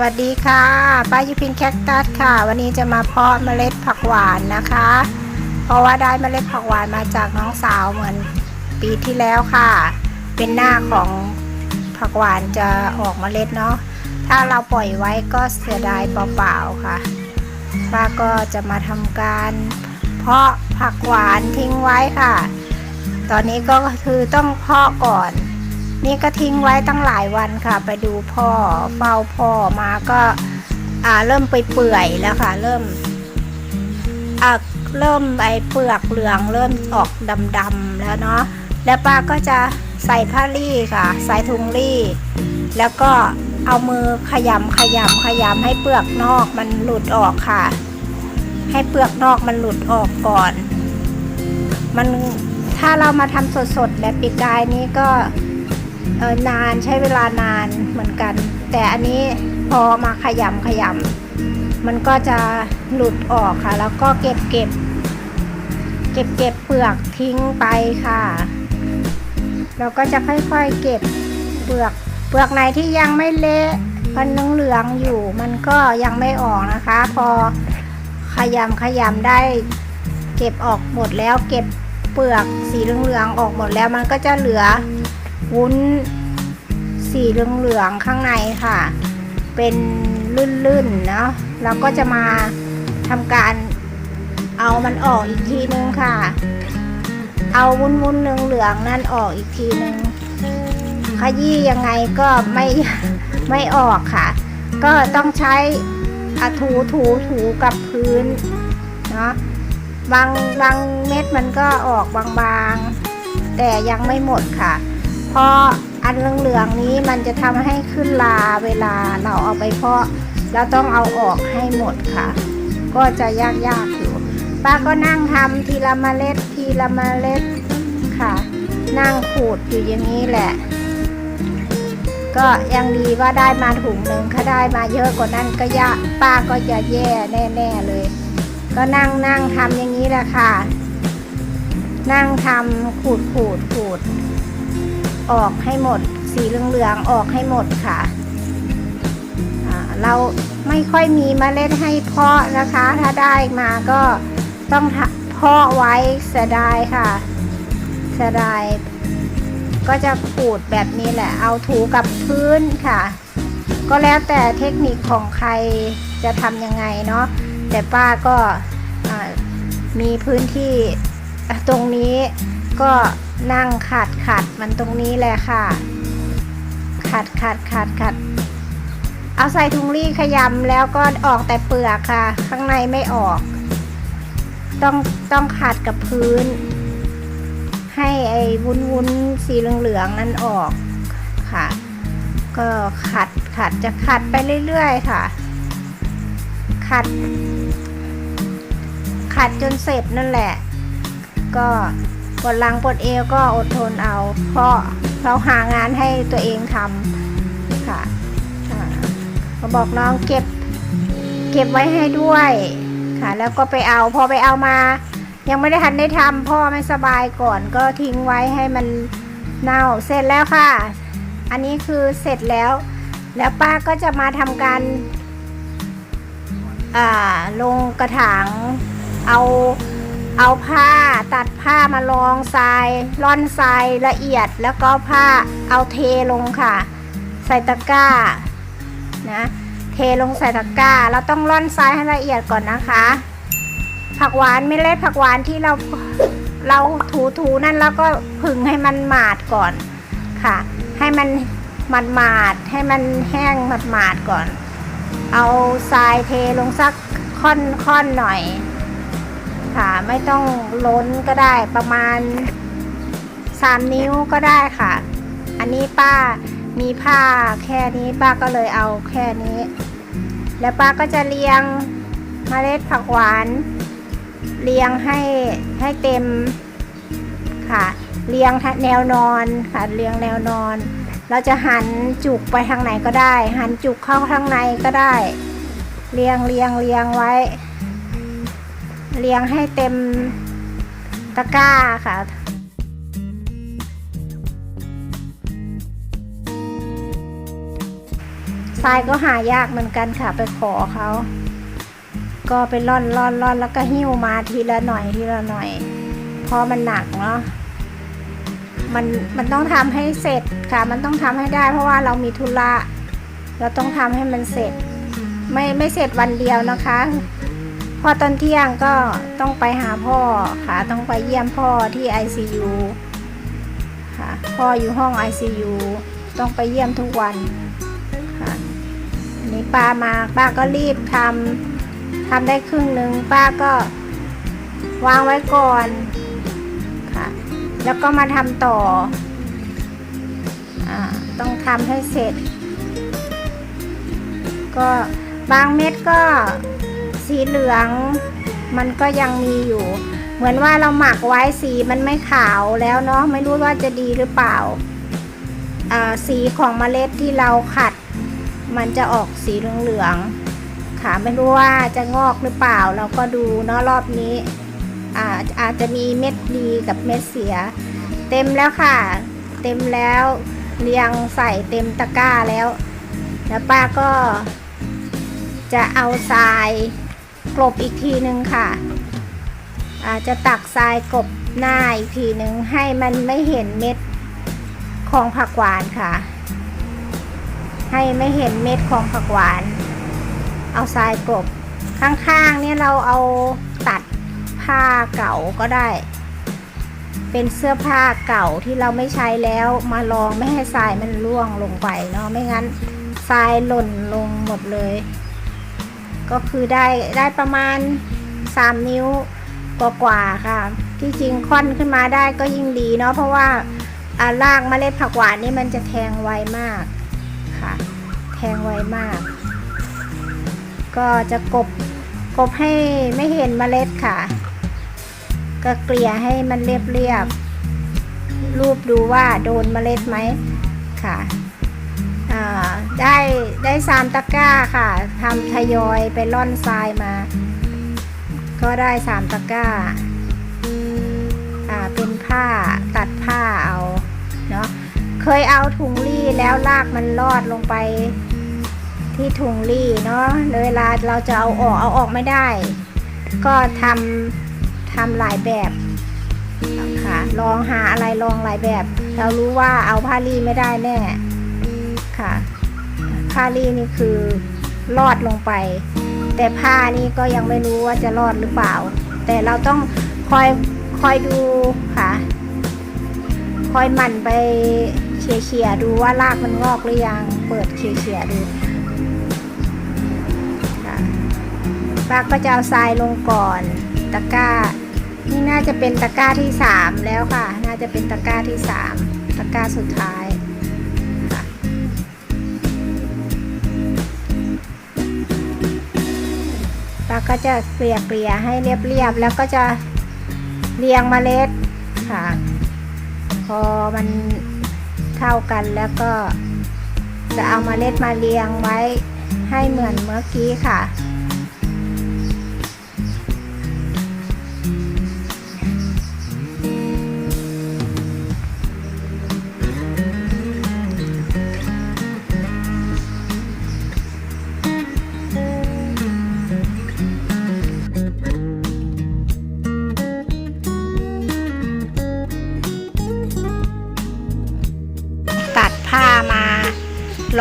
วัสดีค่ะป้ายุพินแคคตัสค่ะ วันนี้จะมาเพาะเมล็ดผักหวานนะคะ เพราะว่าได้เมล็ดผักหวานมาจากน้องสาวเหมือนปีที่แล้วค่ะ เป็นหน้าของผักหวานจะออกเมล็ดเนาะถ้าเราปล่อยไว้ก็เสียดายเปล่าๆค่ะป้าก็จะมาทำการเพาะผักหวานทิ้งไว้ค่ะ ตอนนี้ก็คือต้องเพาะก่อน นี่ก็ทิ้งไว้ตั้งหลายวันค่ะ ไปดูพ่อเฝ้าพ่อมาก็อ่าเริ่มไปเปื่อยแล้วค่ะ เริ่มอ่าเริ่มไอเปลือกเหลือง เริ่มออกดำๆแล้วเนาะแล้วป้าก็จะใส่ผ้ารี่ค่ะ ใส่ถุงรี่ แล้วก็เอามือขยำขยำขยำให้เปลือกนอกมันหลุดออกค่ะ ให้เปลือกนอกมันหลุดออกก่อน มันถ้าเรามาทำสดๆแบบปีกายนี้ก็ นานใช้เวลานานเหมือนกัน แต่อันนี้พอมาขยำขยำมันก็จะหลุดออกค่ะ แล้วก็เก็บเก็บ เก็บเก็บเปลือกทิ้งไปค่ะ เราก็จะค่อยๆเก็บเปลือกเปลือกไหนที่ยังไม่เละมันเหลืองๆอยู่ มันก็ยังไม่ออกนะคะ พอขยำขยำได้ เก็บออกหมดแล้วเก็บเปลือกสีเหลืองๆออกหมดแล้วมันก็จะเหลือ วุ้นสีเหลืองๆข้างในค่ะ เป็นลื่นๆเนาะเราก็จะมาทำการเอามันออกอีกทีนึงค่ะ เอาวุ้นวุ้นๆเหลืองๆนั่นออกอีกทีนึงขยี้ยังไงก็ไม่ไม่ออกค่ะ ก็ต้องใช้อถูถูถูกับพื้นเนาะบางบางเม็ดมันก็ออกบางๆ แต่ยังไม่หมดค่ะ เพราะอันเหลืองๆนี้มันจะทำให้ขึ้นลาเวลาเราเอาไปเพาะแล้วต้องเอาออกให้หมดค่ะ ก็จะยากๆอยู่ป้าก็นั่งทำทีละเมล็ดทีละเมล็ดค่ะ นั่งขูดอยู่อย่างนี้แหละ ก็ยังดีว่าได้มาถุงหนึ่งถ้าได้มาเยอะกว่านั้นก็ยากป้าก็จะแย่แน่ๆเลย ก็นั่งนั่งทำอย่างนี้แหละค่ะ นั่งทำขูดขูดขูด ออกให้หมด สีเหลืองๆออกให้หมดค่ะเราไม่ค่อยมีเมล็ดให้เพาะนะคะ ถ้าได้มาก็ต้องเพาะไว้เสียดายค่ะเสียดายก็จะขูดแบบนี้แหละ เอาถูกับพื้นค่ะ ก็แล้วแต่เทคนิคของใครจะทำยังไงเนาะแต่ป้าก็มีพื้นที่ตรงนี้ก็ นั่งขัดขัดมันตรงนี้แหละค่ะ ขัดขัดขัดขัดเอาใส่ถุงรีขยำแล้วก็ออกแต่เปลือกค่ะ ข้างในไม่ออก ต้องต้องขัดกับพื้น ให้ไอ้วุ้นวุ้นสีเหลืองๆนั้นออกค่ะ ก็ขัดขัดจะขัดไปเรื่อยๆค่ะ ขัด ขัดจนเสร็จนั่นแหละ ก็ ปวดหลังปวดเอวก็อดทนเอา เพราะเราหางานให้ตัวเองทำค่ะอ่าก็บอกน้องเก็บ เก็บไว้ให้ด้วยค่ะ แล้วก็ไปเอาพอไปเอามา ยังไม่ได้ทันได้ทำพ่อไม่สบายก่อนก็ทิ้งไว้ให้มันเน่าเสร็จแล้วค่ะ อันนี้คือเสร็จแล้ว แล้วป้าก็จะมาทำการอ่าลงกระถางเอา เอาผ้าตัดผ้ามารองทรายร่อนทรายละเอียดแล้วก็ผ้าเอาเทลงค่ะ ใส่ตะกร้านะเทลงใส่ตะกร้าเราต้องร่อนทรายให้ละเอียดก่อนนะคะ ผักหวานไม่เล็ดผักหวานที่เราเราถูถูๆนั่นแล้วก็ผึ่งให้มันหมาดก่อนค่ะ ให้มันมันหมาดให้มันแห้งหมาดหมาดก่อน เอาทรายเทลงสักค่อนค่อนหน่อย ค่ะ ไม่ต้องล้นก็ได้ประมาณ 3 นิ้วก็ได้ค่ะ อันนี้ป้ามีผ้าแค่นี้ป้าก็เลยเอาแค่นี้ แล้วป้าก็จะเรียงเมล็ดผักหวาน เรียงให้ให้เต็มค่ะ เรียงแนวนอนค่ะเรียงแนวนอน เราจะหันจุกไปทางไหนก็ได้ หันจุกเข้าทางในก็ได้ เรียงเรียงเรียงไว้ เรียงให้เต็มตะกร้าค่ะทรายก็หายากเหมือนกันค่ะไปขอเขา ก็ไปร่อนร่อนร่อนแล้วก็หิ้วมาทีละหน่อยทีละหน่อย เพราะมันหนักเนาะมันมันต้องทำให้เสร็จค่ะ มันต้องทำให้ได้ เพราะว่าเรามีธุระเราต้องทำให้มันเสร็จ ไม่ไม่เสร็จวันเดียวนะคะ พอตอนเที่ยงก็ต้องไปหาพ่อค่ะ ต้องไปเยี่ยมพ่อที่ ICU ค่ะ พ่ออยู่ห้อง ICU ต้องไปเยี่ยมทุกวันค่ะอันนี้ป้ามาป้าก็รีบทำทำได้ครึ่งหนึ่งป้าก็วางไว้ก่อนค่ะ แล้วก็มาทำต่ออต้องทำให้เสร็จ ก็บางเม็ดก็ สีเหลือง มันก็ยังมีอยู่ เหมือนว่าเราหมักไว้สีมันไม่ขาวแล้วเนาะไม่รู้ว่าจะดีหรือเปล่า สีของเมล็ดที่เราขัด มันจะออกสีเหลืองๆค่ะไม่รู้ว่าจะงอกหรือเปล่า เราก็ดูเนาะรอบนี้อาอาจจะมีเม็ดดีกับเม็ดเสีย เต็มแล้วค่ะ เต็มแล้วเรียงใส่เต็มตะกร้าแล้ว แล้วป้าก็จะเอาทราย กลบอีกทีหนึ่งค่ะอาจจะตักทรายกลบหน้าอีกทีหนึ่งให้มันไม่เห็นเม็ดของผักหวานค่ะ ให้ไม่เห็นเม็ดของผักหวาน เอาทรายกลบข้างๆเนี่ยเราเอาตัดผ้าเก่าก็ได้ เป็นเสื้อผ้าเก่าที่เราไม่ใช้แล้วมาลองไม่ให้ทรายมันร่วงลงไปเนาะไม่งั้นทรายหล่นลงหมดเลย ก็คือได้ได้ประมาณ 3 นิ้วกว่าๆค่ะ ที่จริงค่อนขึ้นมาได้ก็ยิ่งดีเนาะเพราะว่าอารากเมล็ดผักหวานนี่มันจะแทงไวมากค่ะ แทงไวมาก ก็จะกบกบให้ไม่เห็นเมล็ดค่ะ ก็เกลี่ยให้มันเรียบๆรูปดูว่าโดนเมล็ดไหมค่ะ ได้ได้สามตะกร้าค่ะทำทยอยไปล่อนทรายมา ก็ได้สามตะกร้าอ่าเป็นผ้าตัดผ้าเอาเนาะเคยเอาถุงรี่แล้วลากมันลอดลงไปที่ถุงรี่เนาะเวลาเราจะเอาออกเอาออกไม่ได้ ก็ทำทำหลายแบบค่ะลองหาอะไรลองหลายแบบ เรารู้ว่าเอาผ้ารีไม่ได้แน่ค่ะ ผ้ารีนี่คือรอดลงไป แต่ผ้านี่ก็ยังไม่รู้ว่าจะรอดหรือเปล่า แต่เราต้องคอยคอยดูค่ะ คอยหมั่นไปเฉียเฉียๆดูว่ารากมันงอกหรือยัง เปิดเฉียเฉียๆดูค่ะป้าก็จะเอาทรายลงก่อนตะกร้า นี่น่าจะเป็นตะกร้าที่สามแล้วค่ะ น่าจะเป็นตะกร้าที่สามตะกร้าสุดท้าย ป้าก็จะเกลี่ยเกลี่ยให้เรียบๆแล้วก็จะเรียงเมล็ดค่ะ พอมันเท่ากันแล้วก็จะเอาเมล็ดมาเรียงไว้ให้เหมือนเมื่อกี้ค่ะ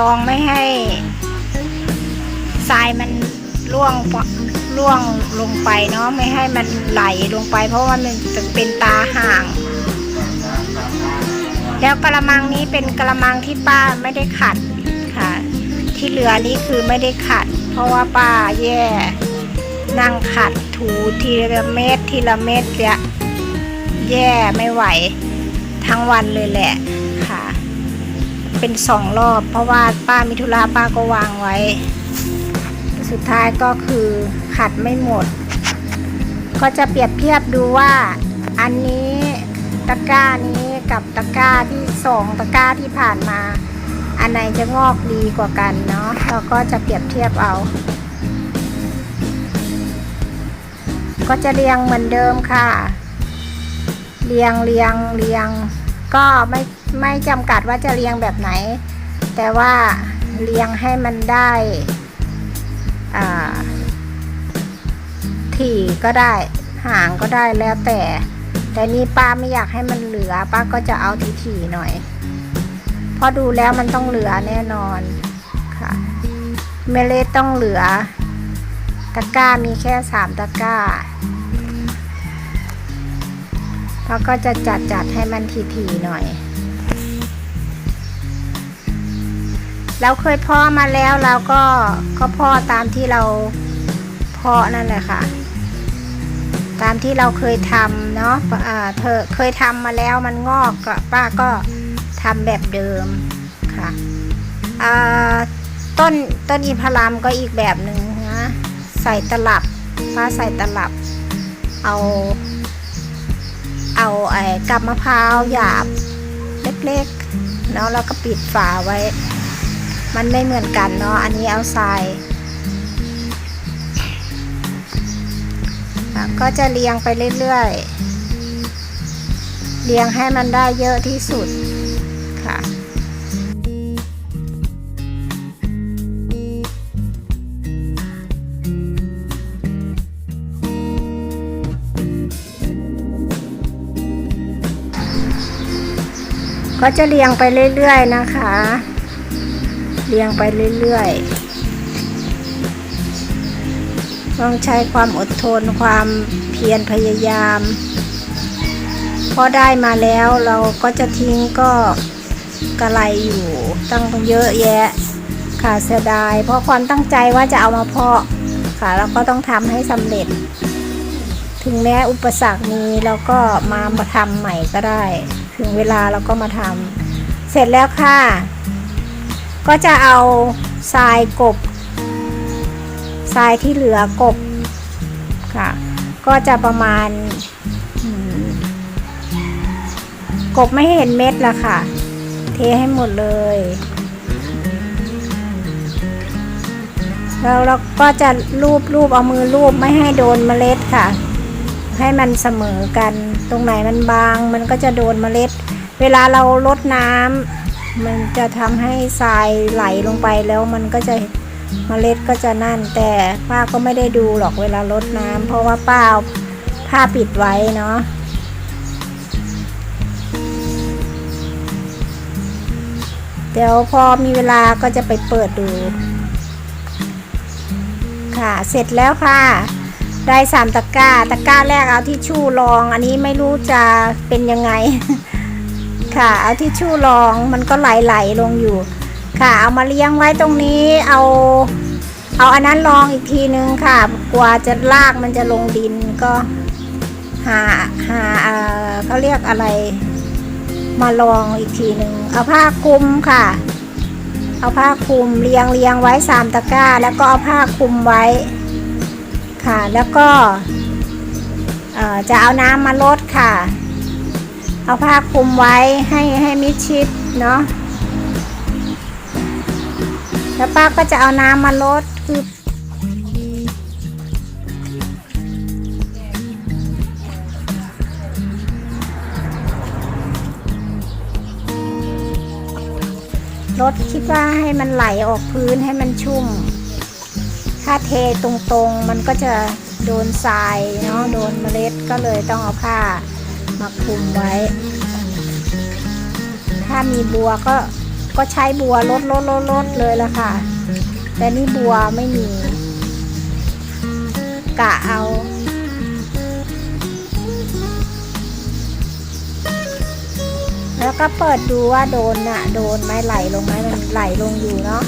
ลองไม่ให้ทรายมันร่วงร่วงลงไปเนาะไม่ให้มันไหลลงไป เพราะว่ามันจะเป็นตาห่าง แล้วกระมังนี้เป็นกระมังที่ป้าไม่ได้ขัดค่ะ ที่เหลือนี้คือไม่ได้ขัด เพราะว่าป้าแย่นั่งขัดถูทีละเม็ดทีละเม็ดเนี่ยแย่ไม่ไหว ทั้งวันเลยแหละ เป็นสองรอบ เพราะว่าป้ามิธุระป้าก็วางไว้ สุดท้ายก็คือขัดไม่หมด ก็จะเปรียบเทียบดูว่าอันนี้ตะกร้านี้กับตะกร้าที่สองตะกร้าที่ผ่านมา อันไหนจะงอกดีกว่ากันเนาะเราก็จะเปรียบเทียบเอา ก็จะเรียงเหมือนเดิมค่ะ เรียงเรียงเรียงก็ไม่ ไม่จำกัดว่าจะเรียงแบบไหน แต่ว่าเลี้ยงให้มันได้ถี่ก็ได้ห่างก็ได้แล้วแต่ แต่นี่ป้าไม่อยากให้มันเหลือ ป้าก็จะเอาถี่ๆหน่อยเพราะดูแล้วมันต้องเหลือแน่นอนค่ะเมล็ดต้องเหลือ ตะกร้ามีแค่สามตะกร้าป้าก็จะจัดจัดให้มันถี่ๆหน่อย เราเคยเพาะมาแล้วเราก็ก็เพาะตามที่เราเพาะนั่นแหละค่ะ ตามที่เราเคยทำเนาะเธอเคยทำมาแล้วมันงอกก็ป้าก็ทำแบบเดิมค่ะต้นต้นอินทผลัมก็อีกแบบหนึ่งนะใส่ตลับป้าใส่ตลับ เอา เอาไอ้กับมะพร้าวหยาบเล็กๆเนาะแล้วก็ปิดฝาไว้ มันไม่เหมือนกันเนาะ อันนี้เอาทรายก็จะเรียงไปเรื่อยๆ เรียงให้มันได้เยอะที่สุดค่ะก็จะเรียงไปเรื่อย ๆ นะคะ เรียงไปเรื่อยๆ ต้องใช้ความอดทนความเพียรพยายาม พอได้มาแล้วเราก็จะทิ้งก็กระไรอยู่ตั้งเยอะแยะ ค่ะเสียดาย เพราะความตั้งใจว่าจะเอามาเพาะค่ะแล้วก็ต้องทำให้สำเร็จ ถึงแม้อุปสรรคมีเราก็มามาทำใหม่ก็ได้ ถึงเวลาเราก็มาทำเสร็จแล้วค่ะ ก็จะเอาทรายกบทรายที่เหลือกบค่ะ ก็จะประมาณกบไม่เห็นเม็ดละค่ะ เทให้หมดเลยแล้วเราก็จะรูปรูปเอามือรูปไม่ให้โดนเมล็ดค่ะ ให้มันเสมอกัน ตรงไหนมันบาง มันก็จะโดนเมล็ด เวลาเราลดน้ำ มันจะทำให้ทรายไหลลงไปแล้วมันก็จะเมล็ดก็จะนั่น แต่ป้าก็ไม่ได้ดูหรอกเวลาลดน้ำเพราะว่าป้าเอาผ้าปิดไว้เนาะเดี๋ยวพอมีเวลาก็จะไปเปิดดู ค่ะเสร็จแล้วค่ะ ได้สามตะกร้าตะกร้าแรกเอาที่ชู่รอง อันนี้ไม่รู้จะเป็นยังไง ค่ะ เอาที่ชู่รองมันก็ไหลๆลงอยู่ ค่ะเอามาเลี้ยงไว้ตรงนี้เอาเอาอันนั้นรองอีกทีนึงค่ะ กว่าจะลากมันจะลงดินก็หาหาเออเขาเรียกอะไร มาลองอีกทีหนึ่งเอาผ้าคลุมค่ะ เอาผ้าคลุมเรียงเรียงไว้สามตะกร้า แล้วก็เอาผ้าคลุมไว้ ค่ะแล้วก็จะเอาน้ำมาลดค่ะ เอาผ้าคลุมไว้ให้ให้มิดชิดเนาะแล้วป้าก็จะเอาน้ำมาลดคือลดคิดว่าให้มันไหลออกพื้นให้มันชุ่ม ถ้าเทตรงๆ มันก็จะโดนทรายเนาะโดนเมล็ดก็เลยต้องเอาผ้า มาคลุมไว้ ถ้ามีบัวก็ก็ใช้บัวลดลดลดลดเลยละค่ะ แต่นี่บัวไม่มี กะเอาแล้วก็เปิดดูว่าโดนน่ะ โดนไหมไหลลงไหมมันไหลลงอยู่เนาะ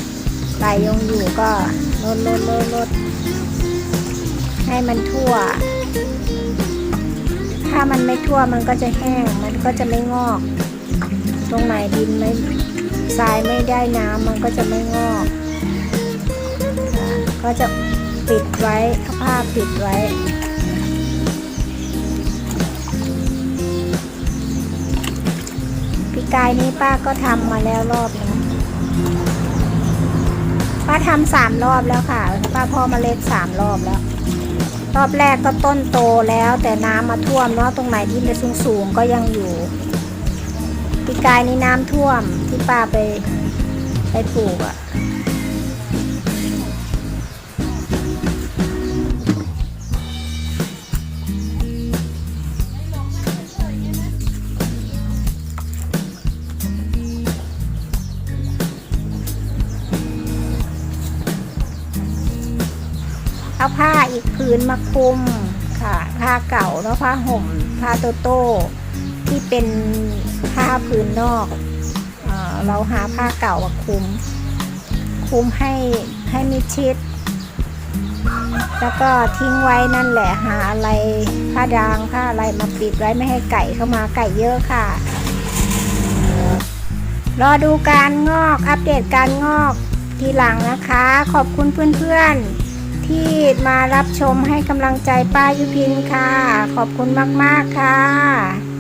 ไหลลงอยู่ก็ลดลดลดลดให้มันทั่ว ถ้ามันไม่ทั่วมันก็จะแห้ง มันก็จะไม่งอก ตรงไหนดินไม่ทรายไม่ได้น้ำมันก็จะไม่งอก ก็จะปิดไว้เอาผ้าปิดไว้ปีกายนี้ป้าก็ทำมาแล้วรอบหนึงป้าทำสามรอบแล้วค่ะ ป้าเพอเมล็ดสามรอบแล้ว รอบแรกก็ต้นโตแล้วแต่น้ำมาท่วมเนาะตรงไหนที่มันสูงๆก็ยังอยู่ปีกายนี้น้ำท่วมที่ป้าไปไปปลูกอะ่ อีกผืนมาคุมค่ะผ้าเก่าเนาะผ้าห่มผ้าโตโต้ที่เป็นผ้าผืนนอกเอเราหาผ้าเก่ามาคุม คุมให้ให้มิชิด แล้วก็ทิ้งไว้นั่นแหละหาอะไรผ้าดางผ้าอะไรมาปิดไว้ไม่ให้ไก่เข้ามาไก่เยอะค่ะรอดูการงอกอัปเดตการงอกทีหลังนะคะ ขอบคุณเพื่อนๆ ที่มารับชมให้กำลังใจป้ายุพินค่ะ ขอบคุณมาก ๆ ค่ะ